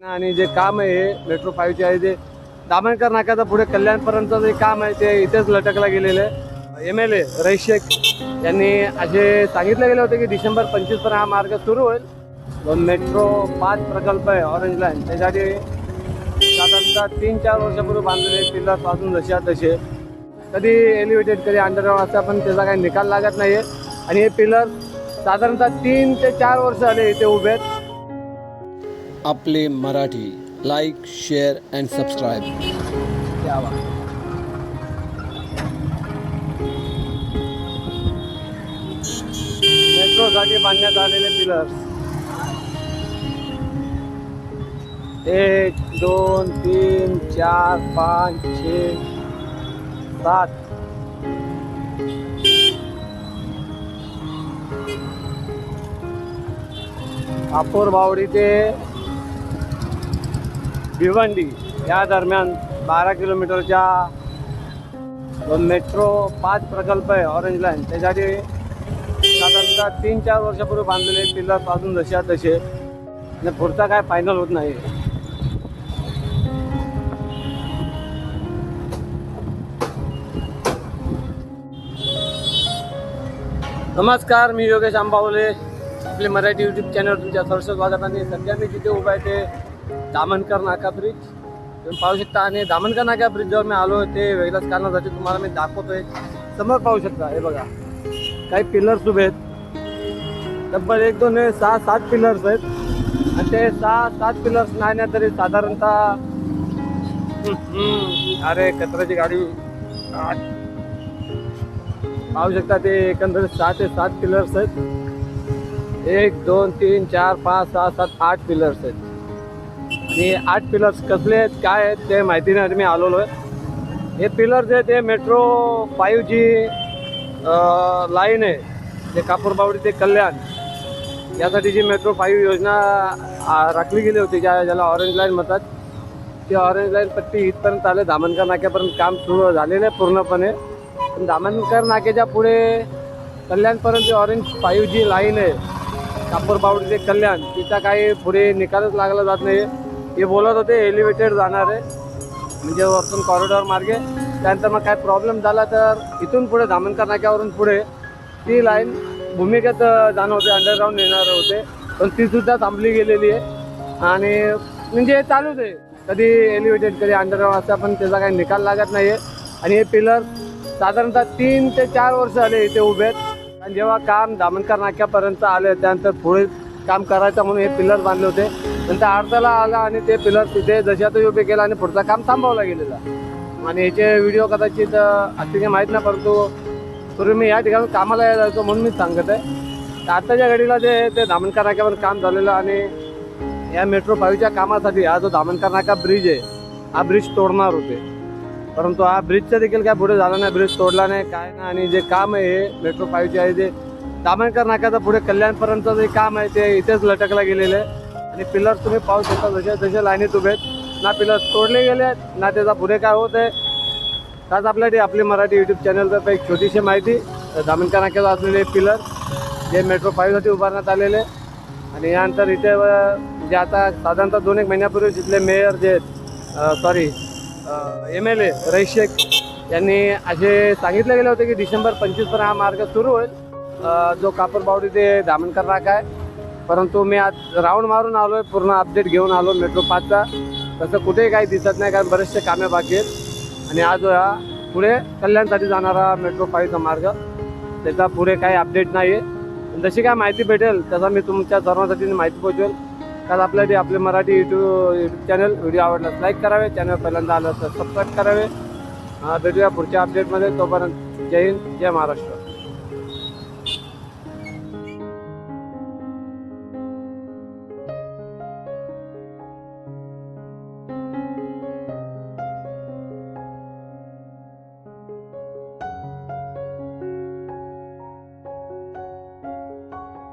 आणि जे काम आहे हे मेट्रो फाईव्हचे आहे जे दामणकर नाक्याचं पुढे कल्याणपर्यंतचं जे काम आहे ते इथेच लटकला गेलेलं आहे. M L A Rais Shaikh यांनी असे सांगितले गेले होते की डिसेंबर पंचवीसपर्यंत हा मार्ग सुरू होईल. दोन मेट्रो पाच प्रकल्प आहे ऑरेंज लाईन त्यासाठी साधारणतः तीन चार वर्षापूर्वी बांधलेले पिल्लरपासून जसे तसे. कधी एलिव्हेटेड कधी अंडरग्राऊंड असं पण त्याचा काही निकाल लागत नाही आहे आणि हे पिलर साधारणतः तीन ते चार वर्ष आले इथे उभे आहेत. आपले Marathi. Like share and subscribe द्यावा मेट्रोसाठी बांधण्यात आलेले पिलर्स एक दोन तीन चार पाच छे सात. अपोर बावडी ते भिवंडी या दरम्यान बारा किलोमीटरच्या मेट्रो पाच प्रकल्प आहे ऑरेंज लाईन त्यासाठी साधारणतः तीन चार वर्षापूर्वी बांधलेले पिल्लरपासून जसे तसे. आणि पुढचा काय फायनल होत नाही. नमस्कार मी योगेश आंबावले. आपले मराठी यूट्यूब चॅनल तुमच्या सरस्वत वादकांनी सध्या मी जिथे उभा आहे ते दामनकर नाका ब्रिज। तुम्ही पाहू शकता आणि दामनकर नाका ब्रिजवर मी आलो ते वेगळ्याच कारणासाठी तुम्हाला मी दाखवतोय. समोर पाहू शकता हे बघा. काही पिलर्स उभे आहेत. तब्बल एक दोन सहा सात पिलर्स आहेत. आणि ते सहा सात पिलर्स नाही ना तरी साधारणतः अरे कचऱ्याची गाडी आठ. पाहू शकता ते एकंदरीत सहा ते सात पिलर्स आहेत. एक दोन तीन चार पाच सहा सात आठ पिलर्स आहेत. आणि आठ पिलर्स कसले आहेत काय आहेत ते माहिती नाही मी आलेलो आहे. हे पिलर्स आहेत ते मेट्रो फाईव्ह जी लाईन आहे. जे कापूरबावडी ते कल्याण. यासाठी जी मेट्रो फाईव्ह योजना राखली गेली होती ज्या ज्याला ऑरेंज लाईन म्हणतात ती ऑरेंज लाईन पट्टी इथपर्यंत आले धामणकर नाक्यापर्यंत काम सुरू झालेलं आहे पूर्णपणे. पण धामणकर नाक्याच्या पुढे कल्याणपर्यंत जी ऑरेंज फाईव्ह जी लाईन आहे कापूरबावडी ते कल्याण तिचा काही पुढे निकालच लागला जात नाही हे बोलत होते एलिव्हेटेड जाणार आहे. म्हणजे वरतून कॉरिडॉर मार्गे. त्यानंतर मग काय प्रॉब्लेम झाला तर इथून पुढे धामणकर नाक्यावरून पुढे ती लाईन भूमिकेत जाणं होते अंडरग्राऊंड येणार होते. पण तीसुद्धा थांबली गेलेली आहे. आणि म्हणजे हे चालूच आहे. कधी एलिव्हेटेड कधी अंडरग्राऊंड असतं पण त्याचा काही निकाल लागत नाही आहे आणि हे पिलर साधारणतः तीन ते चार वर्ष आले इथे उभे आहेत. आणि जेव्हा काम दामणकर नाक्यापर्यंत आले त्यानंतर पुढे काम करायचं म्हणून हे पिलर बांधले होते. नंतर अडथळा आला आणि ते पिलर तिथे जशा तो उभे केला आणि पुढचं काम थांबवला गेलेला. आणि याचे व्हिडिओ कदाचित अतिशय माहीत नाही परंतु पूर्वी मी या ठिकाणी कामाला यायला जायचो म्हणून मी सांगत आहे. तर घडीला जे ते दामणकर नाक्यावर काम झालेलं आणि या मेट्रो फाईव्हच्या कामासाठी हा जो दामणकर नाका ब्रिज आहे हा ब्रिज तोडणार होते. परंतु हा ब्रिजचं देखील काय पुढे झाला नाही ब्रिज तोडला नाही काय नाही आणि जे काम आहे हे मेट्रो फाईव्हचे आहे जे दामणकर नाक्याचं पुढे कल्याणपर्यंतचं जे काम आहे ते इथेच लटकला गेलेलं आहे. आणि पिलर तुम्ही पाहू शकता जसे जसे लाईनीत उभे आहेत. ना पिलर तोडले गेले आहेत ना त्याचा पुढे काय होत आहे. आज आपल्यासाठी आपली मराठी यूट्यूब चॅनलतर्फे एक छोटीशी माहिती दामणकर नाक्याला असलेले पिलर जे मेट्रो फाईव्हसाठी उभारण्यात आलेले. आणि यानंतर इथे जे आता साधारणतः दोन एक महिन्यापूर्वी तिथले मेयर जे sorry M L A Rais Shaikh यांनी असे सांगितले गेले होते की डिसेंबर पंचवीसपर्यंत हा मार्ग सुरू होईल. जो जो कापूरबावडी ते दामणकर नाका आहे. परंतु मी आज राऊंड मारून आलो आहे पूर्ण अपडेट घेऊन आलो मेट्रो पाचचा तसं कुठेही काही दिसत नाही कारण बरेचसे कामे बाकी आहेत. आणि आज हा पुढे कल्याणसाठी जाणारा मेट्रो फाईव्हचा मार्ग त्याचा पुढे काही अपडेट नाही आहे जशी काय माहिती भेटेल तसा मी तुमच्या सर्वांसाठी माहिती पोहोचवेल. कारण आपल्यासाठी आपले Marathi YouTube YouTube channel video आवडल्यास लाईक करावे. चॅनल पहिल्यांदा आलं तर सबस्क्राईब करावे. भेटूया पुढच्या अपडेटमध्ये तोपर्यंत जय हिंद जय महाराष्ट्र.